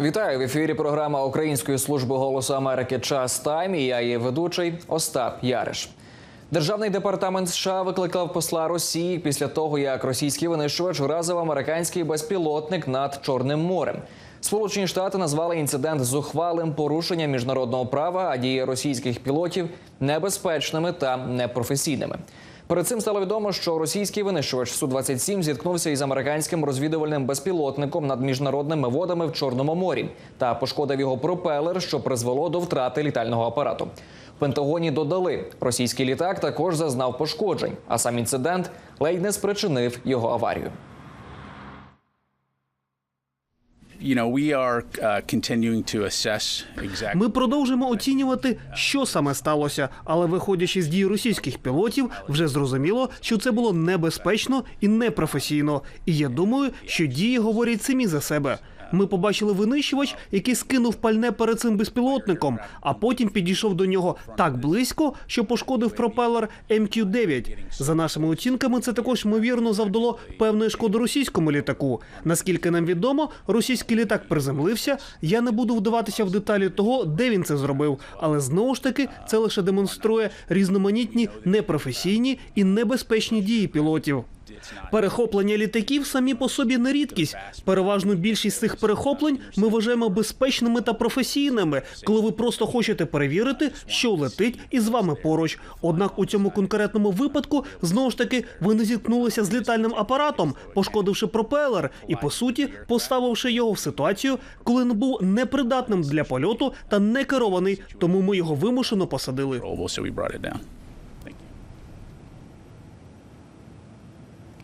Вітаю в ефірі. Програма Української служби голосу Америки Час Тайм. І я її ведучий Остап Яриш. Державний департамент США викликав посла Росії після того, як російський винищувач вразив американський безпілотник над Чорним морем. Сполучені Штати назвали інцидент зухвалим порушенням міжнародного права, а дії російських пілотів небезпечними та непрофесійними. Перед цим стало відомо, що російський винищувач су 27 зіткнувся із американським розвідувальним безпілотником над міжнародними водами в Чорному морі та пошкодив його пропелер, що призвело до втрати літального апарату. Пентагоні додали, російський літак також зазнав пошкоджень, а сам інцидент ледь не спричинив його аварію. Ми продовжимо оцінювати, що саме сталося, але виходячи з дій російських пілотів, вже зрозуміло, що це було небезпечно і непрофесійно. І я думаю, що дії говорять самі за себе. Ми побачили винищувач, який скинув пальне перед цим безпілотником, а потім підійшов до нього так близько, що пошкодив пропелер МК-9. За нашими оцінками, це також ймовірно завдало певної шкоди російському літаку. Наскільки нам відомо, російський літак приземлився. Я не буду вдаватися в деталі того, де він це зробив, але знову ж таки це лише демонструє різноманітні непрофесійні і небезпечні дії пілотів. Перехоплення літаків самі по собі не рідкість. Переважну більшість цих перехоплень ми вважаємо безпечними та професійними, коли ви просто хочете перевірити, що летить із вами поруч. Однак у цьому конкретному випадку знову ж таки ви не зіткнулися з літальним апаратом, пошкодивши пропелер і по суті поставивши його в ситуацію, коли не був непридатним для польоту та не керований, тому ми його вимушено посадили.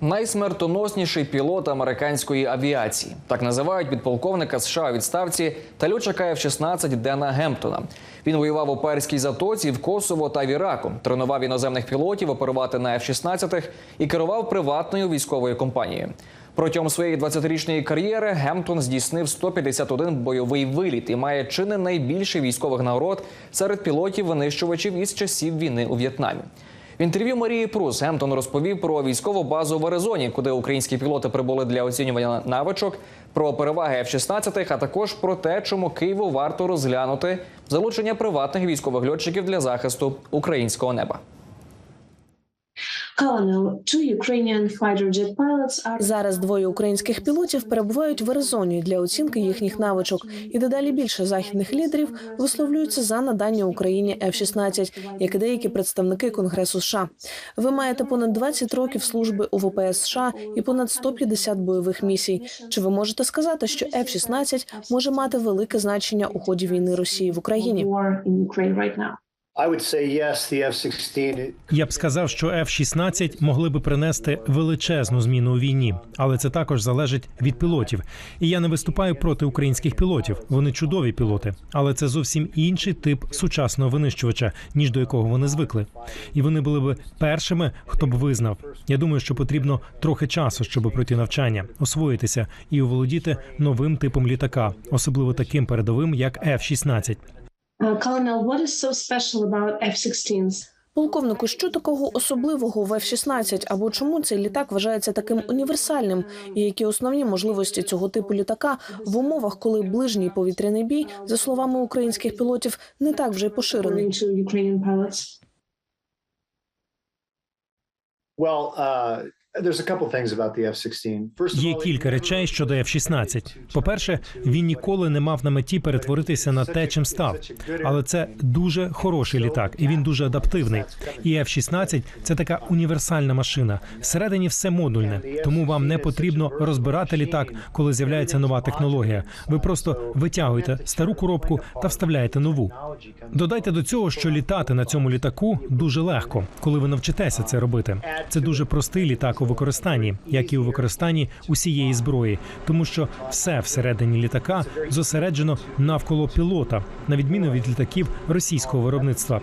Найсмертоносніший пілот американської авіації так називають підполковника США у відставці та льотчика F-16 Дена Гемптона. Він воював у Перській затоці в Косово та в Іраку. Тренував іноземних пілотів оперувати на F-16 і керував приватною військовою компанією. Протягом своєї 20-річної кар'єри Гемптон здійснив 151 бойовий виліт і має чи не найбільше військових нагород серед пілотів винищувачів із часів війни у В'єтнамі. В інтерв'ю Марії Прус Гемптон розповів про військову базу в Аризоні, куди українські пілоти прибули для оцінювання навичок, про переваги F-16, а також про те, чому Києву варто розглянути залучення приватних військових льотчиків для захисту українського неба. Colonel, two Ukrainian fighter jet pilots are Зараз двоє українських пілотів перебувають в Аризоні для оцінки їхніх навичок, і дедалі більше західних лідерів висловлюються за надання Україні F-16, як і деякі представники Конгресу США. Ви маєте понад 20 років служби у ВПС США і понад 150 бойових місій. Чи ви можете сказати, що F-16 може мати велике значення у ході війни Росії в Україні? War in Ukraine right now. I would say yes, the F-16 Я б сказав, що F-16 могли би принести величезну зміну у війні, але це також залежить від пілотів. І я не виступаю проти українських пілотів. Вони чудові пілоти, але це зовсім інший тип сучасного винищувача, ніж до якого вони звикли. І вони були б першими, хто б визнав. Я думаю, що потрібно трохи часу, щоб пройти навчання, освоїтися і оволодіти новим типом літака, особливо таким передовим, як F-16. Uh, Colonel, what is so special about F-16s? Полковнику, що такого особливого в F-16, або чому цей літак вважається таким універсальним? І які основні можливості цього типу літака в умовах, коли ближній повітряний бій, за словами українських пілотів, не так вже й поширений? Well, uh, there's a couple things about the F-16. First of Є кілька речей щодо F-16. По-перше, він ніколи не мав на меті перетворитися на те, чим став. Але це дуже хороший літак, і він дуже адаптивний. І F-16 – це така універсальна машина. Всередині все модульне, тому вам не потрібно розбирати літак, коли з'являється нова технологія. Ви просто витягуєте стару коробку та вставляєте нову. Додайте до цього, що літати на цьому літаку дуже легко, коли ви навчитеся це робити. Це дуже простий літак використанні, як і у використанні усієї зброї, тому що все всередині літака зосереджено навколо пілота, на відміну від літаків російського виробництва.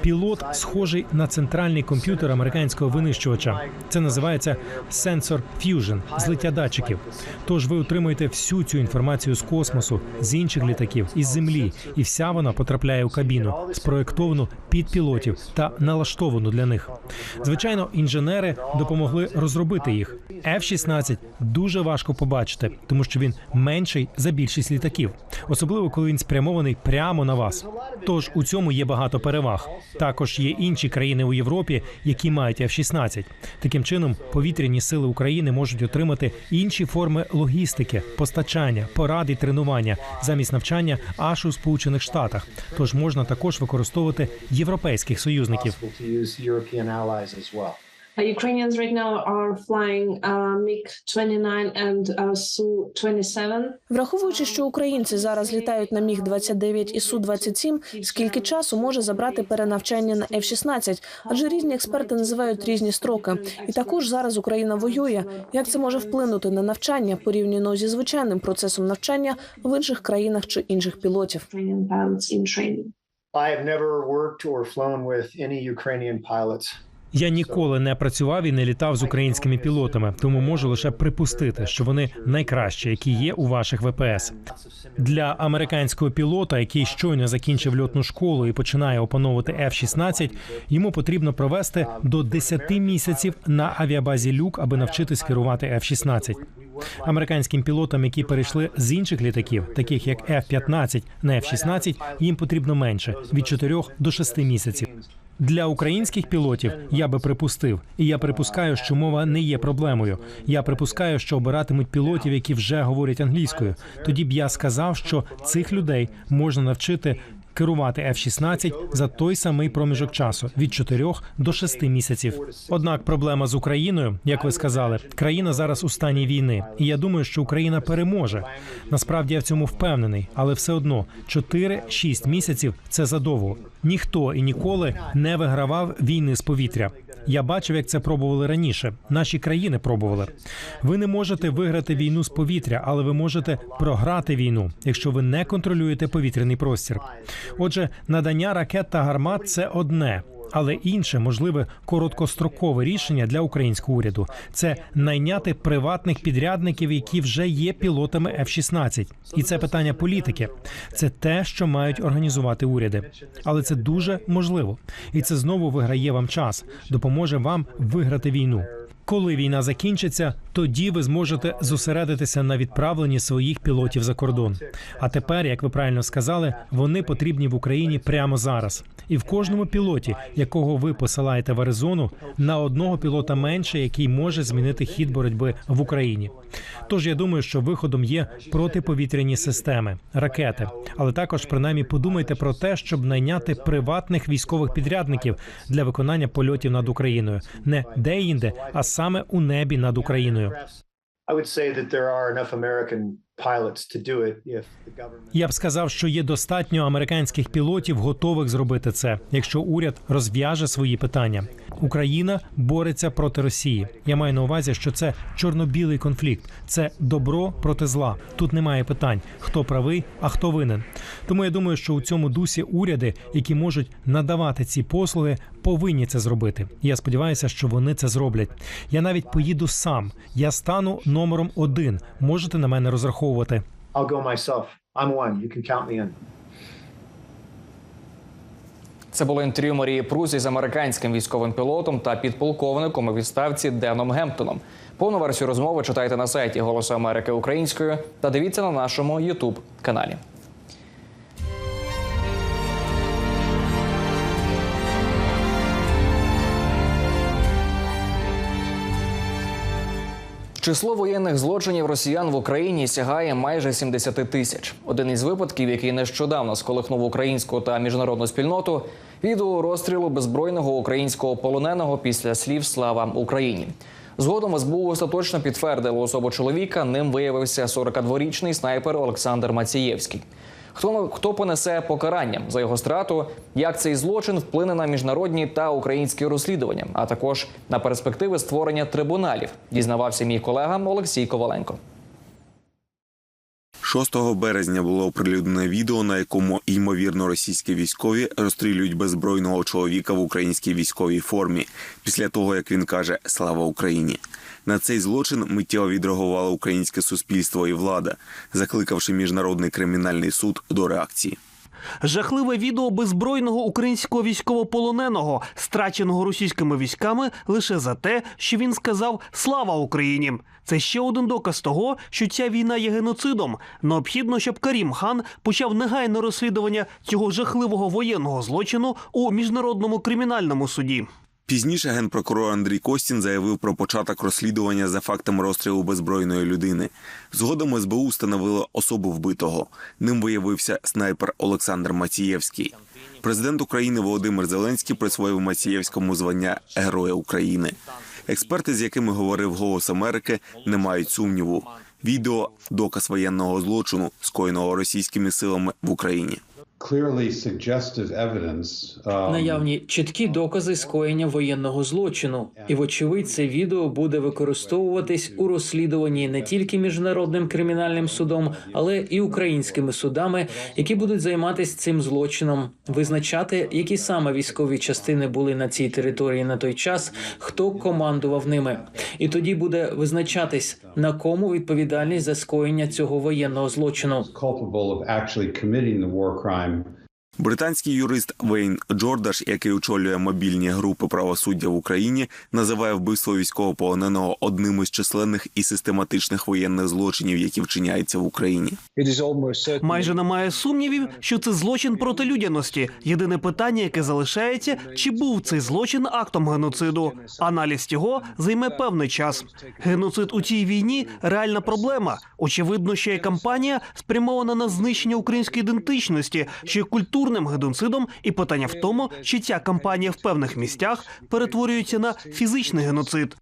Пілот схожий на центральний комп'ютер американського винищувача. Це називається Sensor Fusion – злиття датчиків. Тож ви отримуєте всю цю інформацію з космосу, з інших літаків, із землі, і вся вона потрапляє у кабіну, спроєктовану під пілотів та налаштовану для них. Звичайно, інженери допомогли розробити їх. F-16 дуже важко побачити, тому що він менший за більшість літаків, особливо коли він спрямований прямо на вас. Тож у цьому є багато переваг. Також є інші країни у Європі, які мають F-16. Таким чином, повітряні сили України можуть отримати інші форми логістики, постачання, поради, тренування замість навчання аж у Сполучених Штатах. Тож можна також використовувати європейських союзників. Uh, Ukrainians right now are flying uh, MiG-29 and uh, Su-27. Враховуючи, що українці зараз літають на міг 29 і су 27 скільки часу може забрати перенавчання на F-16? Адже різні експерти називають різні строки. І також зараз Україна воює. Як це може вплинути на навчання порівняно зі звичайним процесом навчання в інших країнах чи інших пілотів? I have never worked or flown with any Ukrainian pilots. Я ніколи не працював і не літав з українськими пілотами, тому можу лише припустити, що вони найкращі, які є у ваших ВПС. Для американського пілота, який щойно закінчив льотну школу і починає опановувати F-16, йому потрібно провести до 10 місяців на авіабазі люк, аби навчитись керувати F-16. Американським пілотам, які перейшли з інших літаків, таких як F-15 на F-16, їм потрібно менше від 4 до 6 місяців. Для українських пілотів я би припустив, і я припускаю, що мова не є проблемою. Я припускаю, що обиратимуть пілотів, які вже говорять англійською. Тоді б я сказав, що цих людей можна навчити керувати F-16 за той самий проміжок часу від 4 до 6 місяців. Однак проблема з Україною, як ви сказали, країна зараз у стані війни, і я думаю, що Україна переможе. Насправді я в цьому впевнений, але все одно 4-6 місяців це задовго. Ніхто і ніколи не вигравав війни з повітря. Я бачив, як це пробували раніше. Наші країни пробували. Ви не можете виграти війну з повітря, але ви можете програти війну, якщо ви не контролюєте повітряний простір. Отже, надання ракет та гармат це одне. Але інше можливе короткострокове рішення для українського уряду це найняти приватних підрядників, які вже є пілотами F-16. І це питання політики. Це те, що мають організувати уряди. Але це дуже можливо, і це знову виграє вам час, допоможе вам виграти війну. Коли війна закінчиться, тоді ви зможете зосередитися на відправленні своїх пілотів за кордон. А тепер, як ви правильно сказали, вони потрібні в Україні прямо зараз. І в кожному пілоті, якого ви посилаєте в Аризону, на одного пілота менше, який може змінити хід боротьби в Україні. Тож я думаю, що виходом є протиповітряні системи, ракети, але також принаймні подумайте про те, щоб найняти приватних військових підрядників для виконання польотів над Україною, не де-інде, а саме у небі над Україною. Government. Я б сказав, що є достатньо американських пілотів, готових зробити це, якщо уряд розв'яже свої питання. Україна бореться проти Росії. Я маю на увазі, що це чорно-білий конфлікт, це добро проти зла. Тут немає питань, хто правий, а хто винен. Тому я думаю, що у цьому дусі уряди, які можуть надавати ці послуги, повинні це зробити. Я сподіваюся, що вони це зроблять. Я навіть поїду сам. Я стану номером один. Можете на мене розраховувати. I'll go myself. I'm one. You can count me in. Це було інтерв'ю Марії Прузі з американським військовим пілотом та підполковником у відставці Деном Гемптоном. Повну версію розмови читайте на сайті Голосу Америки українською та дивіться на нашому youtube каналі. Число воєнних злочинів росіян в Україні сягає майже 70 тисяч. Один із випадків, який нещодавно сколихнув українську та міжнародну спільноту, відео розстрілу беззбройного українського полоненого після слів Слава Україні. Згодом СБУ остаточно підтвердило особу чоловіка. Ним виявився 42-річний снайпер Олександр Мацієвський. Хто хто понесе покарання за його страту? Як цей злочин вплине на міжнародні та українські розслідування, а також на перспективи створення трибуналів? Дізнавався мій колега Олексій Коваленко. 6 березня було оприлюднене відео, на якому ймовірно російські військові розстрілюють беззбройного чоловіка в українській військовій формі після того, як він каже Слава Україні. На цей злочин миттєво відреагувало українське суспільство і влада, закликавши міжнародний кримінальний суд до реакції. Жахливе відео беззбройного українського військовополоненого, страченого російськими військами лише за те, що він сказав Слава Україні. Це ще один доказ того, що ця війна є геноцидом. Необхідно, щоб Карім Хан почав негайне розслідування цього жахливого воєнного злочину у міжнародному кримінальному суді. Пізніше генпрокурор Андрій Костін заявив про початок розслідування за фактами розстрілу беззбройної людини. Згодом СБУ встановило особу вбитого. Ним виявився снайпер Олександр Мацієвський. Президент України Володимир Зеленський присвоїв Мацієвському звання Героя України. Експерти, з якими говорив Голос Америки, не мають сумніву. Відео доказ воєнного злочину, скоєного російськими силами в Україні. Clearly suggestive evidence. um, Наявні чіткі докази скоєння воєнного злочину, і вочевидь, це відео буде використовуватись у розслідуванні не тільки міжнародним кримінальним судом, але і українськими судами, які будуть займатися цим злочином, визначати, які саме військові частини були на цій території на той час, хто командував ними, і тоді буде визначатись на кому відповідальність за скоєння цього воєнного злочину. time. Британський юрист Вейн Джордаш, який очолює мобільні групи правосуддя в Україні, називає вбивство військовополоненого одним із численних і систематичних воєнних злочинів, які вчиняються в Україні. Майже немає сумнівів, що це злочин проти людяності. Єдине питання, яке залишається, чи був цей злочин актом геноциду. Аналіз цього займе певний час. Геноцид у цій війні реальна проблема. Очевидно, що є кампанія спрямована на знищення української ідентичності, що є культурним геноцидом, і питання в тому, чи ця кампанія в певних місцях перетворюється на фізичний геноцид.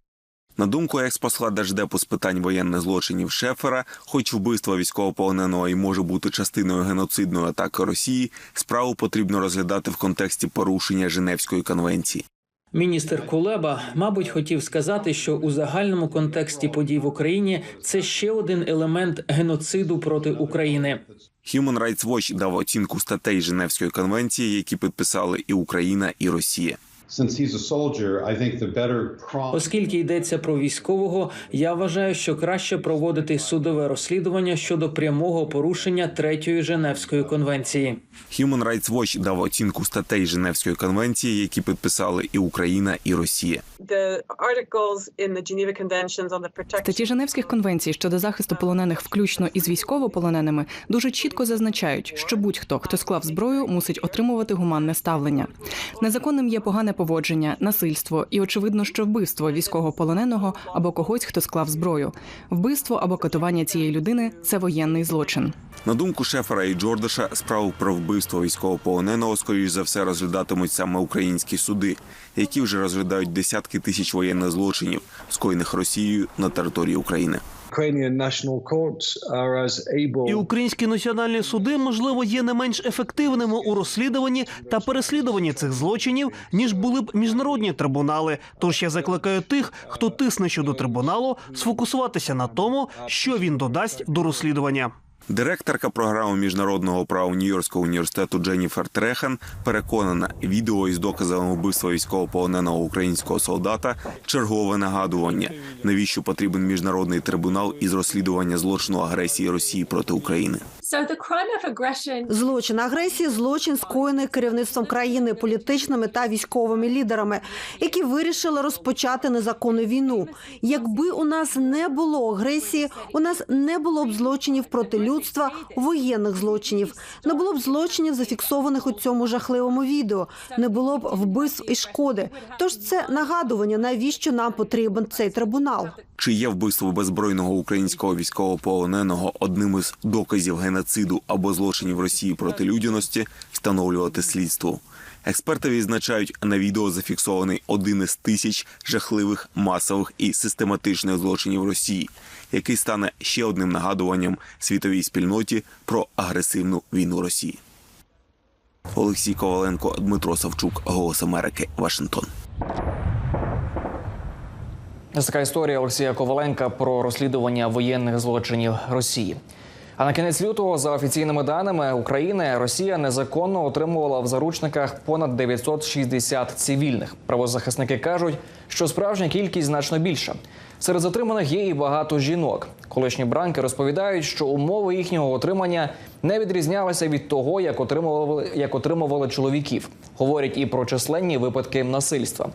На думку експосла Держдепу з питань воєнних злочинів Шефера, хоч вбивство військовополоненого і може бути частиною геноцидної атаки Росії, справу потрібно розглядати в контексті порушення Женевської конвенції. Міністр Кулеба, мабуть, хотів сказати, що у загальному контексті подій в Україні це ще один елемент геноциду проти України. Human Rights Watch дав оцінку статей Женевської конвенції, які підписали і Україна, і Росія. Since he's a soldier, I think the better prompt Оскільки йдеться про військового, я вважаю, що краще проводити судове розслідування щодо прямого порушення третьої Женевської конвенції. Human Rights Watch дав оцінку статей Женевської конвенції, які підписали і Україна, і Росія. the articles in the Geneva Conventions on the protection Статті Женевських конвенцій щодо захисту полонених, включно із військовополоненими, дуже чітко зазначають, що будь-хто, хто склав зброю, мусить отримувати гуманне ставлення. Незаконним є погане поводження, насильство і очевидно, що вбивство військовополоненого або когось, хто склав зброю. Вбивство або катування цієї людини це воєнний злочин. На думку Шефера і Джордаша, справу про вбивство військовополоненого, скоріш за все, розглядатимуть саме українські суди, які вже розглядають десятки тисяч воєнних злочинів, скоєних Росією на території України. І українські національні суди, можливо, є не менш ефективними у розслідуванні та переслідуванні цих злочинів, ніж були б міжнародні трибунали. Тож я закликаю тих, хто тисне щодо трибуналу, сфокусуватися на тому, що він додасть до розслідування. Директорка програми міжнародного права Нью-Йоркського університету Дженніфер Трехан переконана, відео із доказами вбивства військовополоненого українського солдата чергове нагадування, навіщо потрібен міжнародний трибунал із розслідування злочину агресії Росії проти України. Злочин агресії, злочин скоєний керівництвом країни політичними та військовими лідерами, які вирішили розпочати незаконну війну. Якби у нас не було агресії, у нас не було б злочинів проти людства, воєнних злочинів, не було б злочинів, зафіксованих у цьому жахливому відео, не було б вбивств і шкоди. Тож це нагадування, навіщо нам потрібен цей трибунал. Чи є вбивство беззбройного українського військовополоненого одним із доказів геноциду або злочинів Росії проти людяності, встановлювати слідство? Експерти відзначають, на відео зафіксований один із тисяч жахливих масових і систематичних злочинів Росії, який стане ще одним нагадуванням світовій спільноті про агресивну війну Росії. Олексій Коваленко, Дмитро Савчук, Голос Америки, Вашингтон. Ось така історія Олексія Коваленка про розслідування воєнних злочинів Росії. А на кінець лютого, за офіційними даними України, Росія незаконно отримувала в заручниках понад 960 цивільних. Правозахисники кажуть, що справжня кількість значно більша. Серед затриманих є і багато жінок. Колишні бранки розповідають, що умови їхнього отримання не відрізнялися від того, як отримували, як отримували чоловіків. Говорять і про численні випадки насильства.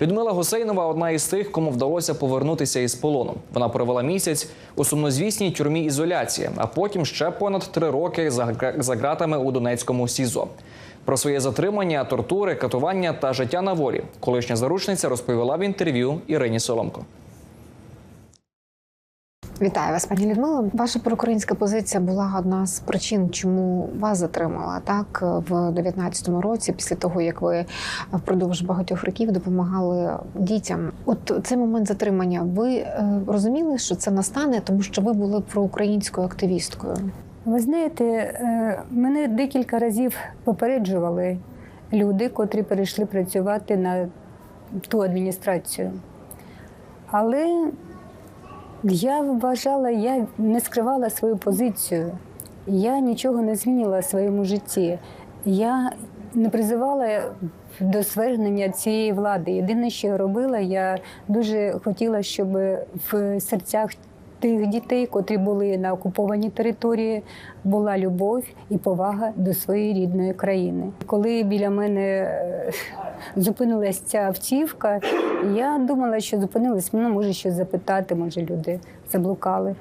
Людмила Гусейнова одна із тих, кому вдалося повернутися із полону. Вона провела місяць у сумнозвісній тюрмі ізоляції, а потім ще понад три роки за ґратами у Донецькому СІЗО. Про своє затримання, тортури, катування та життя на волі колишня заручниця розповіла в інтерв'ю Ірині Соломко. Вітаю вас, пані Людмила. Ваша проукраїнська позиція була одна з причин, чому вас затримала так в 19-му році, після того як ви впродовж багатьох років допомагали дітям. От цей момент затримання, ви е, розуміли, що це настане, тому що ви були проукраїнською активісткою. Ви знаєте, е, мене декілька разів попереджували люди, котрі перейшли працювати на ту адміністрацію. Але я вважала, я не скривала свою позицію. Я нічого не змінила в своєму житті. Я не призивала до свергнення цієї влади. Єдине, що я робила, я дуже хотіла, щоб в серцях тих дітей, котрі були на окупованій території, була любов і повага до своєї рідної країни. Коли біля мене е, зупинилась ця автівка, я думала, що зупинилась, ну, може щось запитати, може люди заблукали.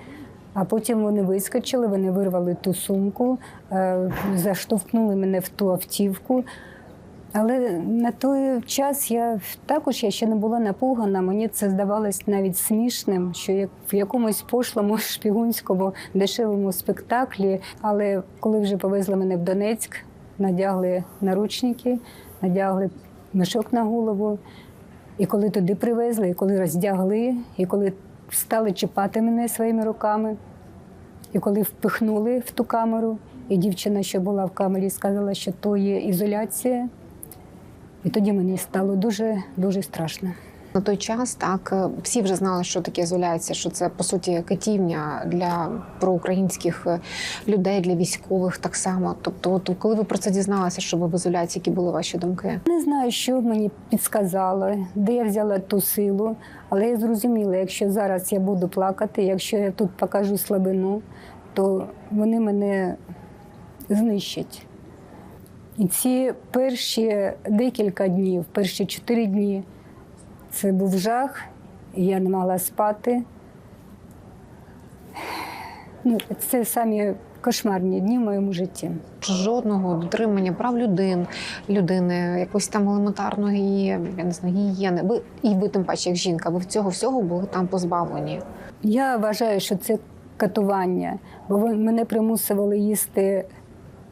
А потім вони вискочили, вони вирвали ту сумку, е, заштовхнули мене в ту автівку. Але на той час я також я ще не була напугана. Мені це здавалось навіть смішним, що як в якомусь пошлому шпігунському дешевому спектаклі. Але коли вже повезли мене в Донецьк, надягли наручники, надягли мішок на голову. І коли туди привезли, і коли роздягли, і коли стали чіпати мене своїми руками, і коли впихнули в ту камеру, і дівчина, що була в камері, сказала, що то є ізоляція. І тоді мені стало дуже дуже страшно. На той час так е, всі вже знали, що таке ізоляція, що це по суті катівня для проукраїнських е, людей, для військових так само. Тобто, от коли ви про це дізналися, що ви в ізоляції, які були ваші думки? Не знаю, що мені підсказало, де я взяла ту силу, але я зрозуміла, якщо зараз я буду плакати, якщо я тут покажу слабину, то вони мене знищать. І ці перші декілька днів, перші чотири дні, це був жах, я не могла спати. Ну, це самі кошмарні дні в моєму житті. Жодного дотримання прав людин, людини, якоїсь там елементарної я не знаю, гігієни. Ви і ви тим паче, як жінка, ви цього всього були там позбавлені. Я вважаю, що це катування, бо мене примусували їсти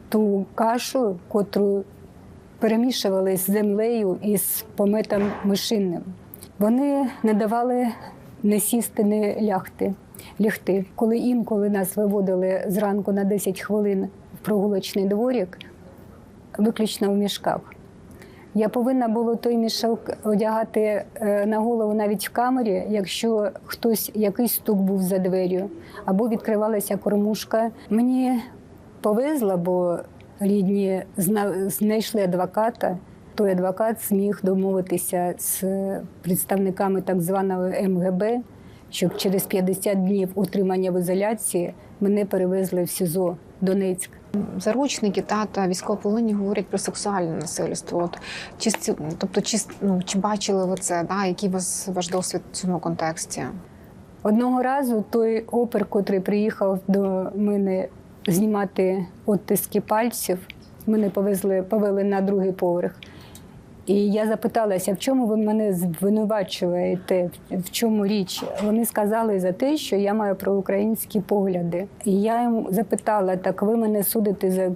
ту кашу, котру перемішували з землею і з пометом мишинним. Вони не давали не сісти, не лягти, лягти. Коли інколи нас виводили зранку на 10 хвилин в прогулочний дворік, виключно в мішках. Я повинна була той мішок одягати е, на голову навіть в камері, якщо хтось якийсь стук був за дверю, або відкривалася кормушка. Мені повезло, бо рідні знайшли адвоката. Той адвокат зміг домовитися з представниками так званого МГБ, щоб через 50 днів утримання в ізоляції мене перевезли в СІЗО Донецьк. Заручники та, та військовополонені говорять про сексуальне насильство. От чи тобто, чи ну чи бачили ви це? Да? Який у вас ваш досвід в цьому контексті? Одного разу той опер, котрий приїхав до мене знімати оттиски пальців, мене повезли, повели на другий поверх. І я запиталася, в чому ви мене звинувачуєте, в чому річ? Вони сказали за те, що я маю проукраїнські погляди. І я йому запитала: так ви мене судите за,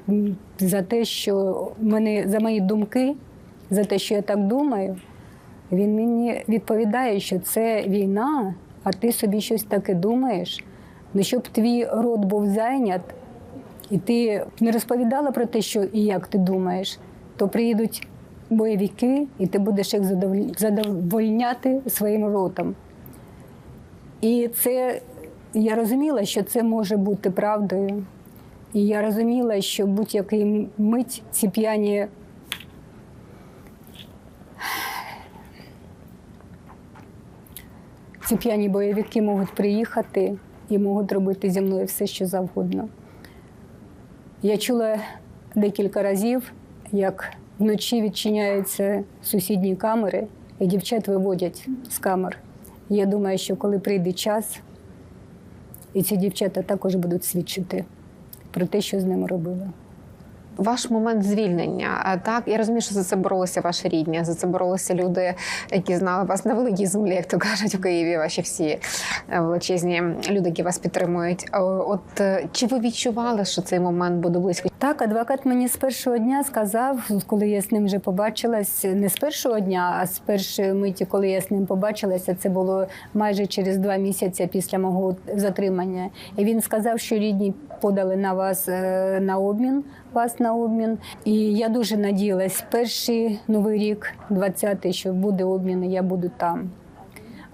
за те, що мене за мої думки, за те, що я так думаю. Він мені відповідає, що це війна, а ти собі щось таке думаєш. Ну, щоб твій рот був зайнят, і ти не розповідала про те, що і як ти думаєш, то приїдуть бойовики, і ти будеш їх задовольняти своїм ротом. І це я розуміла, що це може бути правдою. І я розуміла, що будь-який мить ці п'яні ці п'яні бойовики можуть приїхати і можуть робити зі мною все, що завгодно. Я чула декілька разів, як вночі відчиняються сусідні камери, і дівчат виводять з камер. Я думаю, що коли прийде час, і ці дівчата також будуть свідчити про те, що з ними робили. Ваш момент звільнення. Так, я розумію, що за це боролися ваші рідні, за це боролися люди, які знали вас на великій землі, як то кажуть у Києві. Ваші всі е, величезні люди, які вас підтримують. От е, чи ви відчували, що цей момент буде близько? Так, адвокат мені з першого дня сказав, коли я з ним вже побачилась, не з першого дня, а з першої миті, коли я з ним побачилася, це було майже через два місяці після мого затримання. І він сказав, що рідні подали на вас е, на обмін, вас на обмін. І я дуже надіялась, перший новий рік, 20-й, що буде обмін, і я буду там.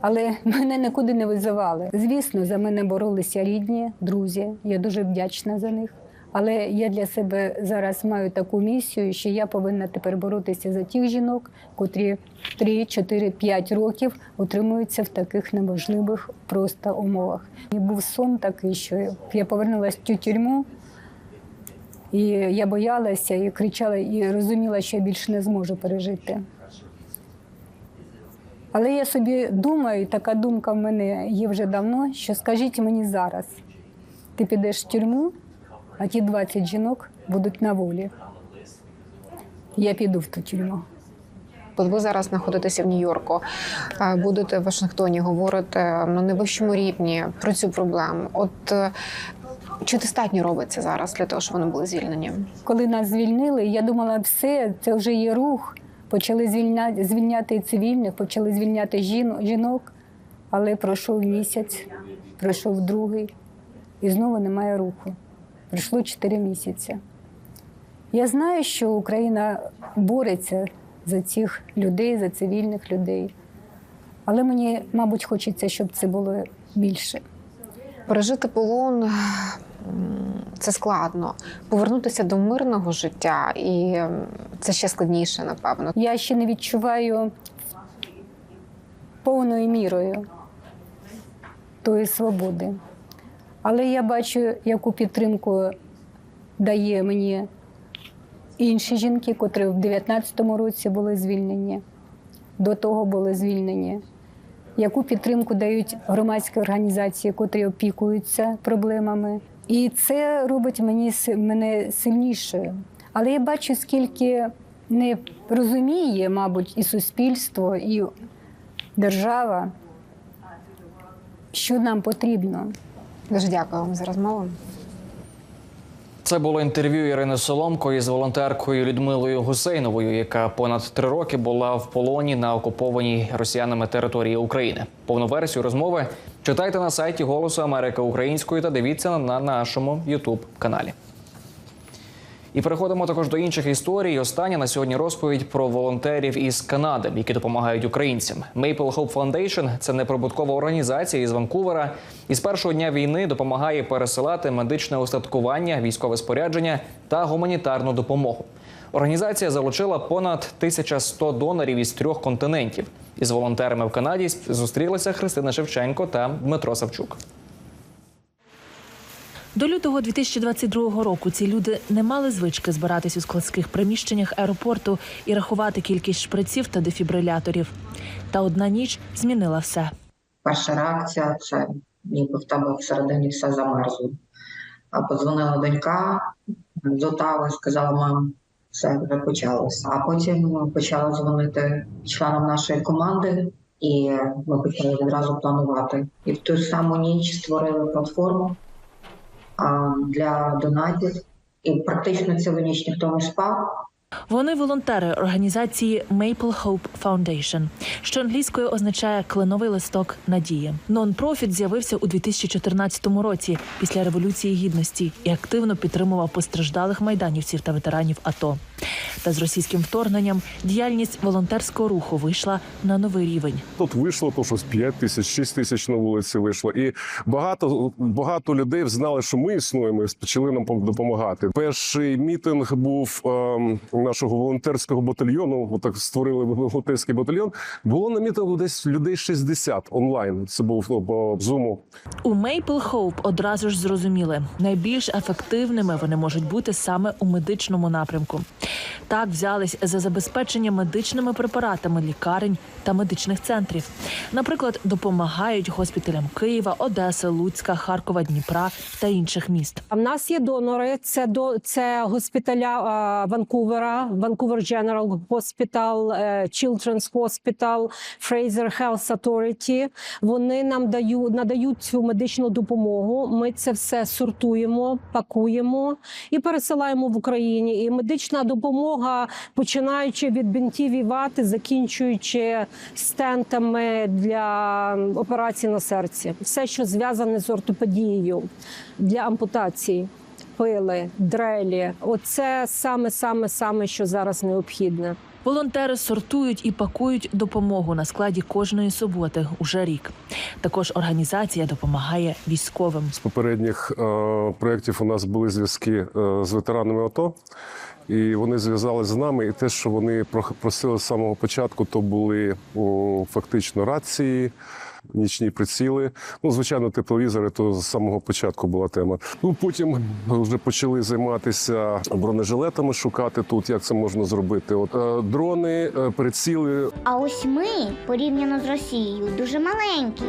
Але мене нікуди не визивали. Звісно, за мене боролися рідні, друзі. Я дуже вдячна за них. Але я для себе зараз маю таку місію, що я повинна тепер боротися за тих жінок, котрі 3, 4, 5 років утримуються в таких неможливих просто умовах. І був сон такий, що я повернулася в цю тюрму, і я боялася і кричала, і розуміла, що я більше не зможу пережити. Але я собі думаю, така думка в мене є вже давно, що скажіть мені зараз, ти підеш в тюрму, а ті 20 жінок будуть на волі. Я піду в ту тюрму. Ви зараз знаходитеся в Нью-Йорку, будете в Вашингтоні говорити на найвищому рівні про цю проблему. От чи достатньо робиться зараз для того, щоб вони були звільнені? Коли нас звільнили, я думала, все, це вже є рух. Почали звільняти, звільняти цивільних, почали звільняти жін, жінок, але пройшов місяць, пройшов другий, і знову немає руху. Пройшло чотири місяці. Я знаю, що Україна бореться за цих людей, за цивільних людей. Але мені, мабуть, хочеться, щоб це було більше. Пережити полон це складно. Повернутися до мирного життя, і це ще складніше, напевно. Я ще не відчуваю повною мірою тої свободи. Але я бачу, яку підтримку дає мені інші жінки, котрі в 19-му році були звільнені, до того були звільнені. Яку підтримку дають громадські організації, котрі опікуються проблемами. І це робить мені мене сильнішою. Але я бачу, скільки не розуміє, мабуть, і суспільство, і держава, що нам потрібно. Дуже дякую вам за розмову. Це було інтерв'ю Ірини Соломко із волонтеркою Людмилою Гусейновою, яка понад три роки була в полоні на окупованій росіянами території України. Повну версію розмови читайте на сайті Голосу Америки українською та дивіться на нашому Ютуб каналі. І переходимо також до інших історій. Остання на сьогодні розповідь про волонтерів із Канади, які допомагають українцям. Maple Hope Foundation – це неприбуткова організація із Ванкувера. І з першого дня війни допомагає пересилати медичне устаткування, військове спорядження та гуманітарну допомогу. Організація залучила понад 1100 донорів із трьох континентів. Із волонтерами в Канаді зустрілися Христина Шевченко та Дмитро Савчук. До лютого 2022 року ці люди не мали звички збиратись у складських приміщеннях аеропорту і рахувати кількість шприців та дефібриляторів. Та одна ніч змінила все. Перша реакція це ніби в тебе всередині все замерзло. А подзвонила донька з Отави, сказала, мам, все вже почалося. А потім почала дзвонити членам нашої команди, і ми почали відразу планувати. І в ту саму ніч створили платформу для донатів. І практично цілу ніч ніхто не спав. Вони волонтери організації Maple Hope Foundation, що англійською означає кленовий листок надії. Нон-профіт з'явився у 2014 році після революції гідності і активно підтримував постраждалих майданівців та ветеранів АТО. Та з російським вторгненням діяльність волонтерського руху вийшла на новий рівень. Тут вийшло то щось 5 тисяч, 6 тисяч на вулиці вийшло. І багато, багато людей знали, що ми існуємо, і почали нам допомагати. Перший мітинг був ем, нашого волонтерського батальйону, отак створили волонтерський батальйон. Було намітено десь людей 60 онлайн. Це був ну, по зуму. У Maple Hope одразу ж зрозуміли, найбільш ефективними вони можуть бути саме у медичному напрямку. Так взялись за забезпечення медичними препаратами лікарень та медичних центрів. Наприклад, допомагають госпіталям Києва, Одеси, Луцька, Харкова, Дніпра та інших міст. А в нас є донори. Це до це госпіталя е, Ванкувера, Vancouver General Hospital, е, Children's Hospital, Fraser Health Authority. Вони нам дають надають цю медичну допомогу. Ми це все сортуємо, пакуємо і пересилаємо в Україні. І медична допомога, починаючи від бінтів і вати, закінчуючи стентами для операцій на серці, все, що зв'язане з ортопедією для ампутації. Пили, дрелі, оце саме саме саме, що зараз необхідне. Волонтери сортують і пакують допомогу на складі кожної суботи уже рік. Також організація допомагає військовим. З попередніх е, проєктів у нас були зв'язки е, з ветеранами АТО, і вони зв'язалися з нами. І те, що вони просили з самого початку, то були о, фактично рації. Нічні приціли, ну звичайно, тепловізори. То з самого початку була тема. Ну потім вже почали займатися бронежилетами, шукати тут, як це можна зробити. От е, дрони, е, приціли, А ось ми, порівняно з Росією, дуже маленькі.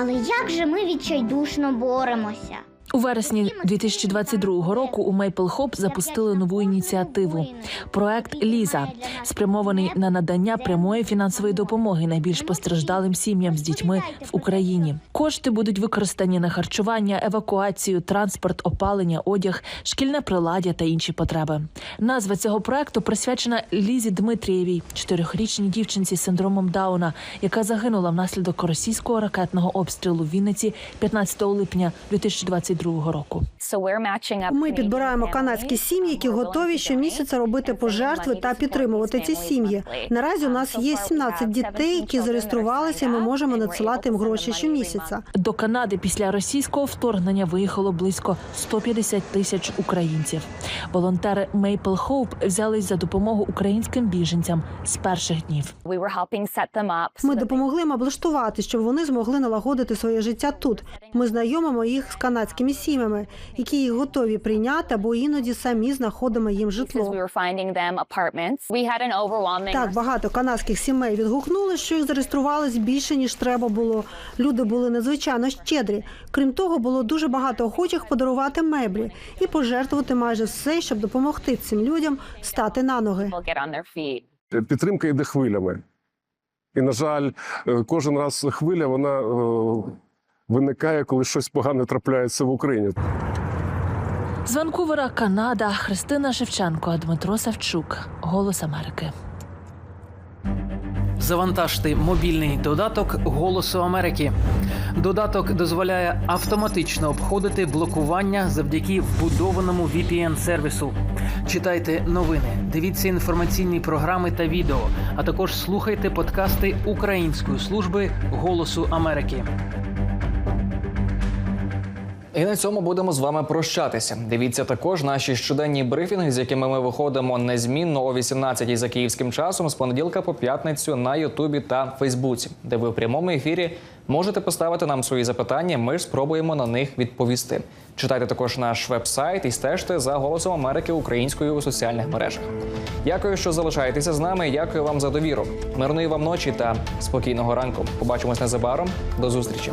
Але як же ми відчайдушно боремося? У вересні 2022 року у Maple Hope запустили нову ініціативу. Проект Ліза спрямований на надання прямої фінансової допомоги найбільш постраждалим сім'ям з дітьми в Україні. Кошти будуть використані на харчування, евакуацію, транспорт, опалення, одяг, шкільне приладдя та інші потреби. Назва цього проекту присвячена Лізі Дмитрієвій, чотирьохрічній дівчинці з синдромом Дауна, яка загинула внаслідок російського ракетного обстрілу в Вінниці 15 липня 2022 року. Ми підбираємо канадські сім'ї, які готові щомісяця робити пожертви та підтримувати ці сім'ї. Наразі у нас є 17 дітей, які зареєструвалися. і Ми можемо надсилати їм гроші щомісяця. До Канади після російського вторгнення виїхало близько 150 тисяч українців. Волонтери Maple Hope взялись за допомогу українським біженцям з перших днів. Ми допомогли їм облаштувати, щоб вони змогли налагодити своє життя тут. Ми знайомимо їх з канадськими сім'ями, які їх готові прийняти, або іноді самі знаходимо їм житло. Так, багато канадських сімей відгукнули, що їх зареєструвалось більше ніж треба було. Люди були надзвичайно щедрі. Крім того, було дуже багато охочих подарувати меблі і пожертвувати майже все, щоб допомогти цим людям стати на ноги. підтримка йде хвилями. І, на жаль, е, кожен раз хвиля вона е, виникає, коли щось погане трапляється в Україні. З Ванкувера, Канада, Христина Шевченко, Дмитро Савчук, Голос Америки. Завантажте мобільний додаток Голосу Америки. Додаток дозволяє автоматично обходити блокування завдяки вбудованому VPN-сервісу. Читайте новини, дивіться інформаційні програми та відео, а також слухайте подкасти Української служби Голосу Америки. І на цьому будемо з вами прощатися. Дивіться також наші щоденні брифінги, з якими ми виходимо незмінно о 18 за київським часом з понеділка по п'ятницю на Ютубі та Фейсбуці, де ви в прямому ефірі можете поставити нам свої запитання. Ми ж спробуємо на них відповісти. Читайте також наш веб-сайт і стежте за голосом Америки українською у соціальних мережах. Дякую, що залишаєтеся з нами. Дякую вам за довіру. Мирної вам ночі та спокійного ранку. Побачимось незабаром. До зустрічі.